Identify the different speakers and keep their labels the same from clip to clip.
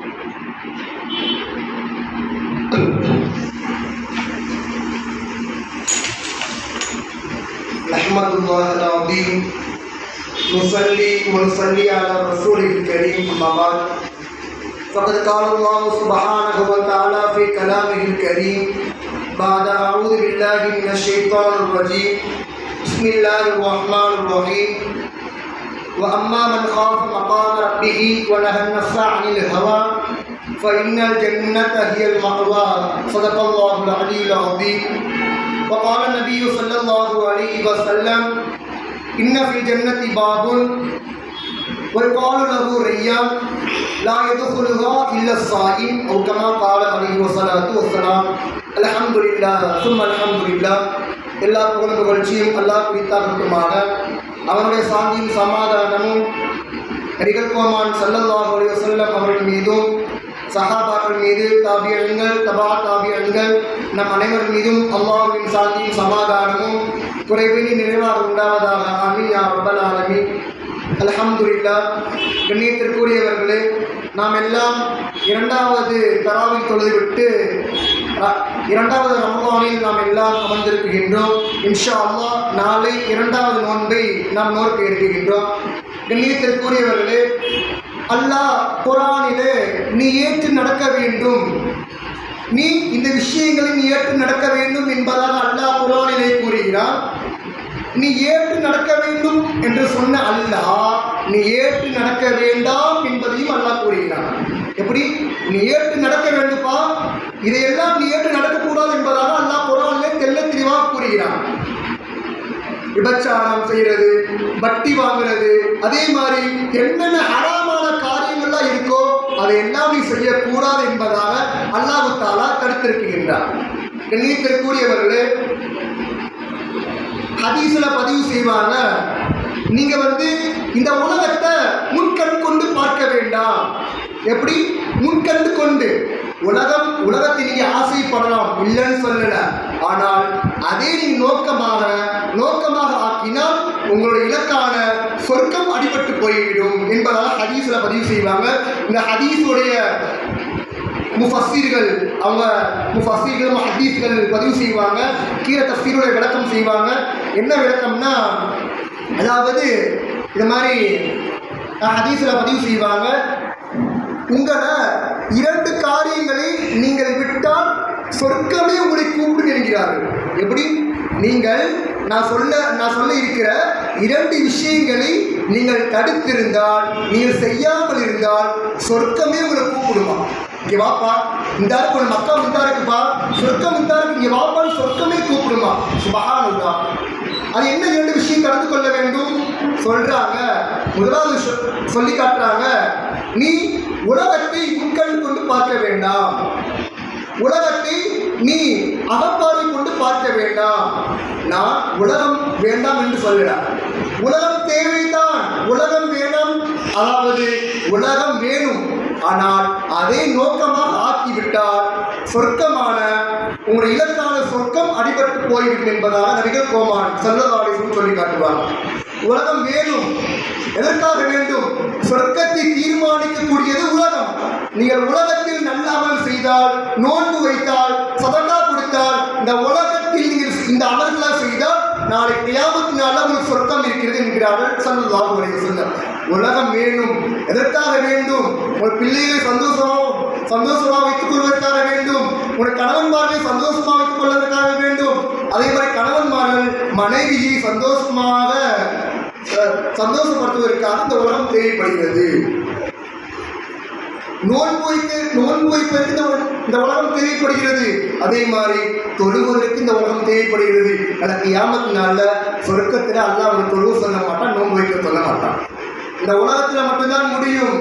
Speaker 1: نحمد الله العظيم. نصلي ونصلي على رسوله الكريم أما بعد. فقد قال الله سبحانه وتعالى في كلامه الكريم بعد أعوذ بالله من الشيطان الرجيم. بسم الله الرحمن الرحيم. وأما من خاف مقام ربه ونهى النفس عن الهوى فإن الجنة هي المأوى صدق الله العلي العظيم وقال النبي صلى الله عليه وسلم إن في الجنة باب ويقال له ريان لا يدخلها إلا الصائم أو كما قال عليه الصلاة والسلام الحمد لله ثم الحمد لله எல்லா புகழ் புகழ்ச்சியும் அல்லாஹ் குறித்தாகட்டுமாக அவனுடைய சாந்தியும் சமாதானமும் நிகழ்கோமான் சல்லல்லாஹு அலைஹி வஸல்லம் அவர்கள் மீதும் சஹாபாக்கள் மீது தாபியங்கள் தபா தாபியங்கள் நம் அனைவர் மீதும் அல்லாஹுவின் சாந்தியும் சமாதானமும் குறைவினி நிறைவாக உண்டாவதாக ஆமீன் யா ரபல் ஆலமீன். அலஹம்துல்லா கண்ணியத்திற்குரியவர்களே நாம் எல்லாம் இரண்டாவது தராவி தொழுதுவிட்டு இரண்டாவது ரமலானில் நாம் எல்லாம் அமர்ந்திருக்கின்றோம். இன்ஷா அல்லா நாளை இரண்டாவது நோன்பை நாம் நோக்க இருக்கின்றோம் கண்ணியத்திற்குரியவர்களே அல்லாஹ் குரானிலே நீ ஏற்று நடக்க வேண்டும். நீ இந்த விஷயங்களை நீ ஏற்று நடக்க வேண்டும் என்பதாக அல்லாஹ் குரானிலே கூறுகிறான். நீ ஏற்று நடக்க வேண்டும் என்று சொன்ன அல்லாஹ் நீ ஏற்று நடக்க வேண்டாம் என்பதையும் அல்லாஹ் கூறுகிறான். எப்படி? நீ ஏற்று நடக்க வேண்டுப்பா இதையெல்லாம் நீ ஏற்று நடக்கக்கூடாது என்பதாக அல்லாஹ் குரானிலே தெல்ல தெளிவாக கூறுகிறான். விபச்சாரம் செய்கிறது வட்டி வாங்குறது அதே மாதிரி என்னென்ன ஹராமான காரியங்கள்லாம் இருக்கோ அதை எல்லாம் நீ செய்யக்கூடாது என்பதாக அல்லாஹு தாலா தடுத்திருக்கின்றார் கண்ணியத்திற்குரியவர்களே ஹதீஸில் பதிவு செய்வாங்க நீங்க வந்து இந்த உலகத்தை முன்கண் கொண்டு பார்க்க வேண்டாம். எப்படி? முன்கண்டு கொண்டு உலகம் உலகத்தை நீங்க ஆசைப்படலாம் இல்லைன்னு சொல்லல. ஆனால் அதே நீ நோக்கமாக நோக்கமாக ஆக்கினால் உங்களுடைய இலக்கான சொர்க்கம் அடிபட்டு போய்விடும் என்பதாக ஹதீஸ்ல பதிவு செய்வாங்க. இந்த ஹதீஸுடைய முஃபஸ்ஸீர்கள் அவங்க முஃபஸ்ஸீர்கள் ஹதீஸ்கள் பதிவு செய்வாங்க. கீழே தஃசீருடைய விளக்கம் செய்வாங்க. என்ன விளக்கம்னா அதாவது இது மாதிரி ஹதீஸில் பதிவு செய்வாங்க. உங்களை இரண்டு காரியங்களை நீங்கள் விட்டால் சொர்க்கமே உங்களை கூப்பிடும் என்கிறார்கள் எப்படி? நீங்கள் நான் சொல்ல நான் சொல்ல இருக்கிற இரண்டு விஷயங்களை நீங்கள் தடுத்திருந்தால் நீங்கள் செய்யாமல் இருந்தால் சொர்க்கமே உங்களை கூப்பிடுமா? இங்கே வாப்பா இந்த இருக்கு மக்கா இந்த இருக்குப்பா சொர்க்கம் இந்த இருக்கு இங்கே வாப்பான்னு சொர்க்கமே கூப்பிடுமா? சுபகானந்தா அது என்ன இரண்டு விஷயம் கலந்து கொள்ள வேண்டும்? சொல்றாங்க முதலாவது சொ- சொல்லி காட்டுறாங்க நீ உலகத்தை முன்கண் கொண்டு பார்க்க வேண்டாம். உலகத்தை நீ அகப்பார்வை கொண்டு பார்க்க வேண்டாம். நான் உலகம் வேண்டாம் என்று சொல்கிறார். உலகம் தேவைதான். உலகம் வேணும் அதாவது உலகம் வேணும். ஆனால் அதை நோக்கமாக ஆக்கிவிட்டால் சொர்க்கமான உங்களுடைய இலக்கான சொர்க்கம் அடிபட்டு போய்விடும் என்பதாக நபிகள் கோமான் செல்லதாரிசும் சொல்லி காட்டுவார். உலகம் வேணும். எதற்காக வேண்டும்? சொர்க்கத்தை தீர்மானிக்கக்கூடியது உலகம். நீங்கள் உலகத்தில் நல்ல அமல் செய்தால் நோன்பு வைத்தால் சதங்கா கொடுத்தால் இந்த உலகத்தில் நீங்கள் இந்த அமல்களை செய்தால் நாளை கியாமத்து ஒரு உங்களுக்கு சொர்க்கம் இருக்கிறது என்கிறார்கள் சல்லல்லாஹு அலைஹி உலகம் வேணும். எதற்காக வேண்டும்? ஒரு பிள்ளையை சந்தோஷமாக சந்தோஷமாக வைத்துக் கொள்வதற்காக வேண்டும். கணவன் கணவன்மார்களை சந்தோஷமாக வைத்துக் கொள்வதற்காக வேண்டும். அதே மாதிரி கணவன்மார்கள் மனைவியை சந்தோஷமாக சந்தோஷப்படுத்துவதற்காக இந்த உலகம் தேவைப்படுகிறது. நோன்பு வைத்து நோன்பு வைப்பதற்கு இந்த இந்த உலகம் தேவைப்படுகிறது. அதே மாதிரி தொழுவதற்கு இந்த உலகம் தேவைப்படுகிறது. எனக்கு யாமத்து நாளில் சொர்க்கத்தில் அல்ல அவனுக்கு தொழுவு சொல்ல மாட்டான் நோன்பு வைக்க சொல்ல மாட்டான். இந்த உலகத்தில் மட்டும்தான் முடியும்.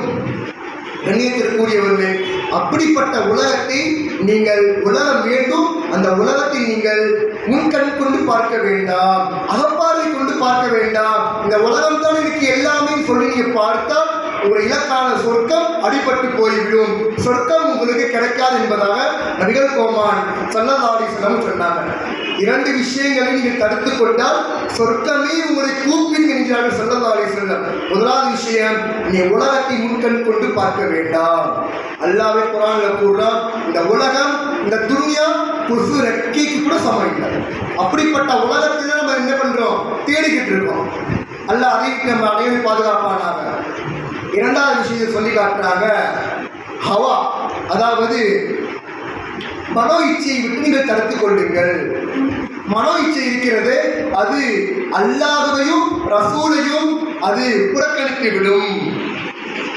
Speaker 1: கண்ணியத்திற்குரியவர்களே அப்படிப்பட்ட உலகத்தை நீங்கள் உலகம் வேண்டும். அந்த உலகத்தை நீங்கள் முன்கண் கொண்டு பார்க்க வேண்டாம். அகப்பார்வை கொண்டு பார்க்க வேண்டாம். இந்த உலகம் தான் இதுக்கு எல்லாமே சொல்லி நீங்க பார்த்தால் ஒரு இலக்கான சொர்க்கம் அடிபட்டு போய்விடும். சொர்க்கம் உங்களுக்கு கிடைக்காது என்பதாக நபிகள் கோமான் சல்லல்லாஹு சொன்னாங்க இரண்டு விஷயங்களை நீங்கள் தடுத்து கொண்டால் சொர்க்கமே உங்களை கூப்பிடும் என்கிறார்கள் ஸல்லல்லாஹு அலைஹி முதலாவது விஷயம் நீ உலகத்தை முன்கண் கொண்டு பார்க்க வேண்டாம். அல்லாவே குர்ஆன்ல கூறுறான் இந்த உலகம் இந்த துன்யா கொசு ரெக்கைக்கு கூட சமம் இல்லை. அப்படிப்பட்ட உலகத்தில் நம்ம என்ன பண்றோம்? தேடிக்கிட்டு இருக்கோம். அல்ல அதை நம்ம அனைவரும் பாதுகாப்பானாங்க இரண்டாவது விஷயத்தை சொல்லி காட்டுறாங்க ஹவா. அதாவது மனோ இச்சையை விட்டு நீங்கள் தடுத்துக் கொள்ளுங்கள். மனோ இச்சை இருக்கிறது அது அல்லாதவையும் ரசூலையும் அது புறக்கணித்து விடும்.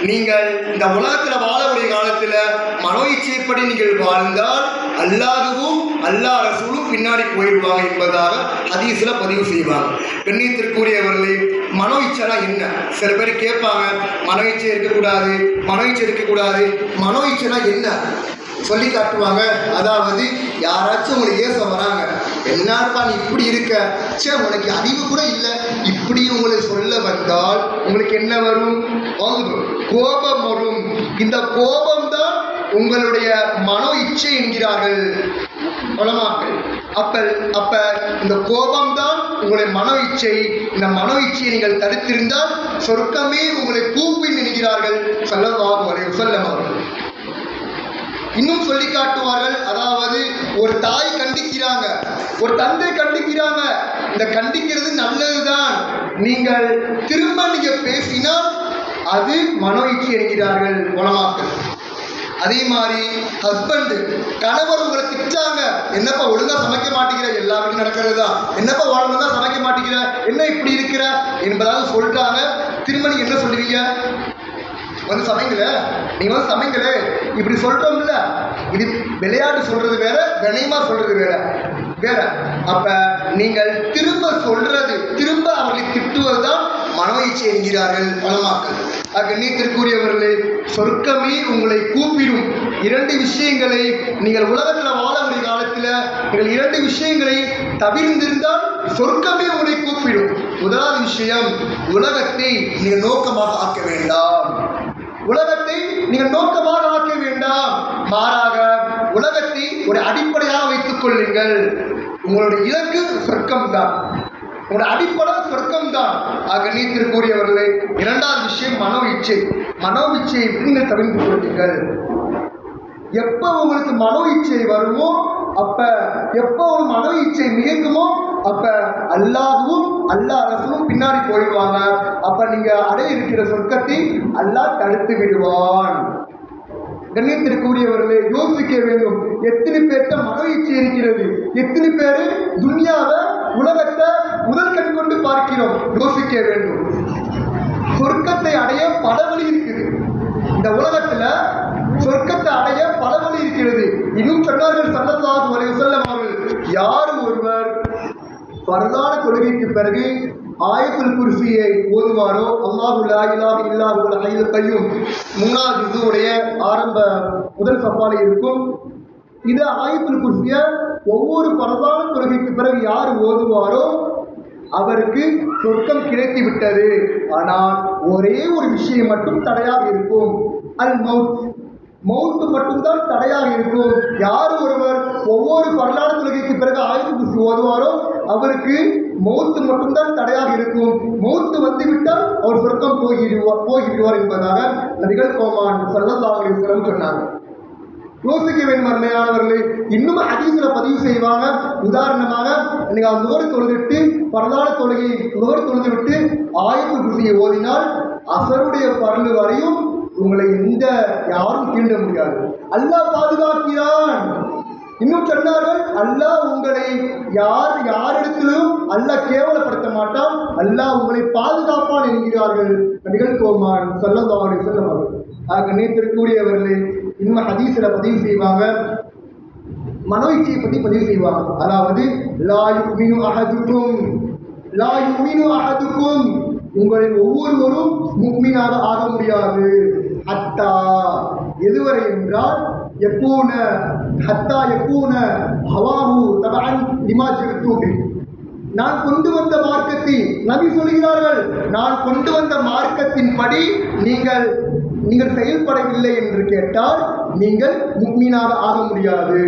Speaker 1: நீங்கள் இந்த உலகத்தில் வாழக்கூடிய காலத்தில் மனோ இச்சைப்படி நீங்கள் வாழ்ந்தால் அல்லாதவும் அல்லா ரசூலும் பின்னாடி போயிடுவாங்க என்பதாக ஹதீஸில் பதிவு செய்வாங்க. பெண்ணியத்திற்குரியவர்களே மனோ இச்சைனா என்ன? சில பேர் கேட்பாங்க மனோ இச்சை இருக்கக்கூடாது மனோ இச்சை இருக்கக்கூடாது. மனோ இச்சைனா என்ன? சொல்லி காட்டுவாங்க. அதாவது யாராச்சும் உங்களுக்கு ஏச வராங்க என்னப்பா நீ இப்படி இருக்க? சே உனக்கு அறிவு கூட இல்லை. இப்படி உங்களை சொல்ல வந்தால் உங்களுக்கு என்ன வரும்? கோபம் வரும். இந்த கோபம் தான் உங்களுடைய மனோ இச்சை என்கிறார்கள். உலமாக்கள் அப்ப அப்ப இந்த கோபம் தான் உங்களுடைய மனோ இச்சை இந்த மனோ இச்சையை நீங்கள் தடுத்திருந்தால் சொர்க்கமே உங்களை கூப்பின் என்கிறார்கள். சல்லல்லாஹு வரை வஸல்லம் அவர்கள். இன்னும் சொல்லி காட்டுவார்கள். அதாவது ஒரு தாய் கண்டிக்கிறாங்க. ஒரு தந்தை கண்டிக்கிறாங்க. இந்த கண்டிக்கிறது நல்லதுதான். நீங்கள் திரும்ப நீங்க பேசினால் அது மனோ இச்சை என்கிறார்கள் குணமாக்கள் அதே மாதிரி ஹஸ்பண்ட் கணவர் உங்களை திட்டாங்க. என்னப்பா ஒழுங்கா சமைக்க மாட்டேங்கிற? எல்லா நடக்கிறது தான் என்னப்பா ஒழுங்கா சமைக்க மாட்டேங்கிற? என்ன இப்படி இருக்கிற? என்பதாக சொல்றாங்க. திரும்ப நீங்க என்ன சொல்லுவீங்க? வந்து சமைங்கல நீ வந்து சமைங்கல இப்படி சொல்றோம்ல இது விளையாட்டு சொல்றது வேற கணியமா சொல்றது வேற. வேற. அப்ப நீங்கள் திரும்ப சொல்றது திரும்ப அவர்களை திட்டுவதுதான் மனோ இச்சை என்கிறார்கள் பலமாக்கள் கண்ணியத்திற்குரியவர்களே சொர்க்கமே உங்களை கூப்பிடும். இரண்டு விஷயங்களை நீங்கள் உலகத்தில் வாழக்கூடிய காலத்தில் நீங்கள் இரண்டு விஷயங்களை தவிர்ந்திருந்தால் சொர்க்கமே உங்களை கூப்பிடும். முதலாவது விஷயம் உலகத்தை நீங்கள் நோக்கமாக ஆக்க வேண்டாம். உலகத்தை நீங்கள் நோக்கமாக ஆக்க வேண்டாம். மாறாக உலகத்தை ஒரு அடிப்படையாக வைத்துக் கொள்ளுங்கள். உங்களுடைய இலக்கு சொர்க்கம் தான் உங்களுடைய அடிப்படை சொர்க்கம் தான் ஆக நீத்திற்குரியவர்களே இரண்டாவது விஷயம் மனோ இச்சை மனோ இச்சையை நீங்கள் தவிர்த்து கொள்ளுங்கள். எப்போ உங்களுக்கு மனோ இச்சை வருமோ அப்ப எப்போ ஒரு மன இச்சை மிகுங்குமோ அப்ப அல்லாஹ்வும் அல்லா அரசும் பின்னாடி போயிடுவாங்க. அப்ப நீங்க அடைய இருக்கிற சொர்க்கத்தை அல்லாஹ் தடுத்து விடுவான். கண்ணியத்திற்குரியவர்களே யோசிக்க வேண்டும். எத்தனை பேர்த்த மன இச்சை இருக்கிறது? எத்தனை பேர் துன்யாவை உலகத்தை முதல் கண் கொண்டு பார்க்கிறோம்? யோசிக்க வேண்டும். சொர்க்கத்தை அடைய பல வழி இருக்குது. இந்த உலகத்துல சொர்க்கத்தை அடைய பல வழி இருக்கிறது. இன்னும் சொன்னார்கள் சல்லல்லாஹு அலைஹி வஸல்லம் அவர்கள் யார் ஒருவர் பரதான கொள்கைக்கு பிறகு ஆயத்துல் குர்சியை ஓதுவாரோ அல்லாஹு லா இலாஹ இல்லாஹு கையும். முன்னாள் கய்யூம் இதுவுடைய ஆரம்ப முதல் சப்பாலை இருக்கும். இது ஆயத்துல் குர்சிய ஒவ்வொரு பரதான கொள்கைக்கு பிறகு யார் ஓதுவாரோ அவருக்கு சொர்க்கம் கிடைத்து விட்டது ஆனால் ஒரே ஒரு விஷயம் மட்டும் தடையாக இருக்கும். அல் மவுத் மவுத்து மட்டும்தான் தடையாக இருக்கும். யார் ஒருவர் ஒவ்வொரு வரலாறு தொழுகைக்கு பிறகு ஆயுத ஓதுவாரோ அவருக்கு மௌத்து மட்டும்தான் தடையாக இருக்கும். மௌத்து வந்துவிட்டால் அவர் சொர்க்கம் போகிடுவார் போகிடுவார் என்பதாக நபிகள் கோமான் சல்லல்லாஹு சொன்னாங்க. யோசிக்க வேண்டும் அருமையானவர்களே இன்னும் ஹதீஸ்ல பதிவு செய்வாங்க. உதாரணமாக நீங்க நுகர் தொழுதுட்டு பரதான தொழுகை நுகர் தொழுது விட்டு ஆயுத குசியை ஓதினால் அசருடைய பரந்து வரையும் உங்களை எந்த யாரும் தீண்ட முடியாது. அல்லாஹ் பாதுகாக்கிறான். இன்னும் சொன்னார்கள் அல்லாஹ் உங்களை யார் யாரிடத்திலும் அல்லாஹ் கேவலப்படுத்த மாட்டான். அல்லாஹ் உங்களை பாதுகாப்பான் என்கிறார்கள் நிகழ்கோமான் சொல்லந்தவாறு சொல்லவார்கள் ஆக நீத்திற்குரியவர்களே இன்னும் ஹதீஸ்ல பதிவு செய்வாங்க. மனோ இச்சையை பற்றி பதிவு செய்வாங்க. அதாவது லா யுமினு அஹதுக்கும் லா யுமினு அஹதுக்கும் உங்களில் ஒவ்வொருவரும் முக்மீனாக ஆக முடியாது. ஹத்தா எதுவரை என்றால் எப்பூன ஹத்தா எப்பூன ஹவாஹு தபான் லிமா ஜிருத்தூபி நான் கொண்டு வந்த மார்க்கத்தை நபி சொல்கிறார்கள் நான் கொண்டு வந்த மார்க்கத்தின் படி நீங்கள் நீங்கள் செயல்படவில்லை என்று கேட்டால் நீங்கள் முக்மீனாக ஆக முடியாது.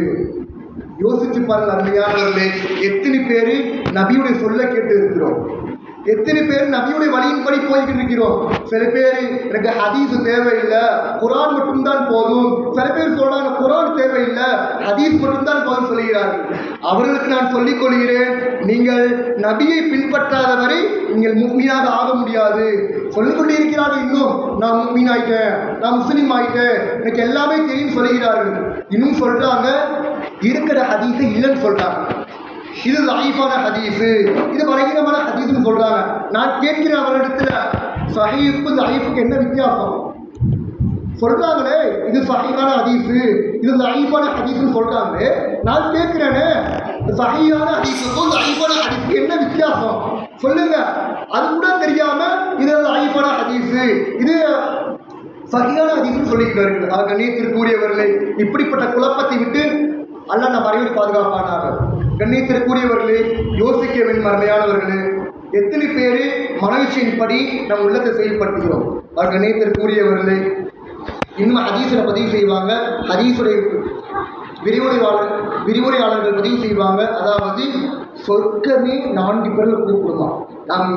Speaker 1: யோசிச்சு பாருங்கள் அருமையானவர்களே எத்தனை பேர் நபியுடைய சொல்ல கேட்டு இருக்கிறோம் எத்தனை பேர் நபியுடைய வழியின்படி போய்கிட்டு இருக்கிறோம் சில பேர் எனக்கு ஹதீஸ் தேவையில்லை. குரான் மட்டும்தான் போதும். சில பேர் சொல்றாங்க குரான் தேவையில்லை. ஹதீஸ் மட்டும்தான் போதும் சொல்லுகிறார்கள். அவர்களுக்கு நான் சொல்லிக் கொள்கிறேன் நீங்கள் நபியை பின்பற்றாத வரை நீங்கள் முக்மீனாக ஆக முடியாது. சொல்லிக் இருக்கிறார்கள் இன்னும். நான் முக்மீன் ஆயிட்டேன் நான் முஸ்லீம் ஆயிட்டேன். எனக்கு எல்லாமே தெரியும் சொல்லுகிறார்கள். இன்னும் சொல்றாங்க இருக்கிற ஹதீஸை இல்லைன்னு சொல்றாங்க. இது லைஃபான ஹதீஸு. இது பலகீனமான ஹதீஃப்னு சொல்கிறாங்க நான் கேட்கிறேன் அவரிடத்தில் சஹீஃபு லைஃபுக்கு என்ன வித்தியாசம்? சொல்கிறாங்களே இது சஹீஃபான ஹதீஃபு இது லைஃபான ஹதீஃப்னு சொல்கிறாங்களே நான் கேட்கிறேனே சஹீஹான ஹதீஃபுக்கும் லைஃபான ஹதீஸுக்கு என்ன வித்தியாசம்? சொல்லுங்க. அது கூட தெரியாம இது லைஃபான ஹதீஃபு இது சரியான அதிகம் சொல்லிக்கிறார்கள் ஆக கண்ணியத்திற்குரியவர்களே இப்படிப்பட்ட குழப்பத்தை விட்டு அல்ல நம் அறிவில் பாதுகாப்பானார்கள் கண்ணியத்திற்குரியவர்களே யோசிக்க வேண்டும் எத்தனை பேர் மனவீச்சியின்படி நம் உள்ளத்தை செயல்படுத்துகிறோம்? அவர் கண்ணியத்திற்குரியவர்களே இன்னும் ஹதீஸில் பதிவு செய்வாங்க. ஹதீஸுடைய விரிவுரையாளர் விரிவுரையாளர்கள் பதிவு செய்வாங்க. அதாவது சொர்க்கமே நான்கு பேர்கள் கூப்பிடுமா? நாம்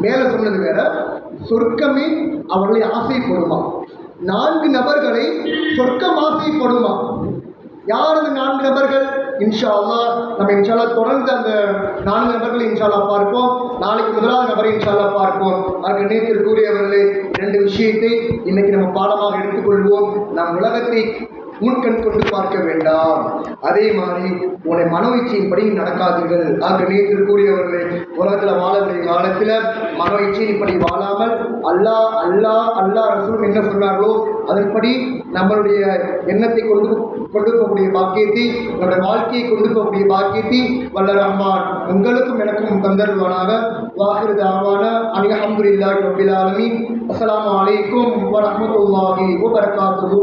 Speaker 1: மேலே சொன்னது வேற. சொர்க்கமே அவர்களை ஆசைப்படுமா? நான்கு நபர்களை சொர்க்கம் ஆசைப்படுமா? யார் அந்த நான்கு நபர்கள்? இன்ஷா நம்ம இன்ஷால்லா தொடர்ந்து அந்த நான்கு நபர்களை இன்ஷால்லா பார்ப்போம். நாளைக்கு முதலாவது நபரை இன்ஷால்லா பார்ப்போம். அதற்கு நேற்று கூறியவர்களே இரண்டு விஷயத்தை இன்னைக்கு நம்ம பாடமாக எடுத்துக்கொள்வோம். நம் உலகத்தை முன்கண் கொண்டு பார்க்க வேண்டாம். அதே மாதிரி உன்னை மனோச்சியின்படி நடக்காதீர்கள். ஆக நேற்று கூறியவர்களே உலகத்தில் வாழ காலத்தில் மனோ இப்படி வாழாமல் அல்லாஹ் அல்லாஹ் அல்லா ரசூல் என்ன சொன்னார்களோ அதன்படி நம்மளுடைய எண்ணத்தை கொண்டு கொண்டு போகக்கூடிய பாக்கியத்தை நம்முடைய வாழ்க்கையை கொண்டு போகக்கூடிய பாக்கியத்தை வல்ல ரஹ்மான் உங்களுக்கும் எனக்கும் தந்தருவானாக வாகிரு தாவான அனி அஹமதுல்லாஹி ரபில் ஆலமீன். அஸ்ஸலாமு அலைக்கும் வரஹ்மத்துல்லாஹி வபரகாத்துஹு.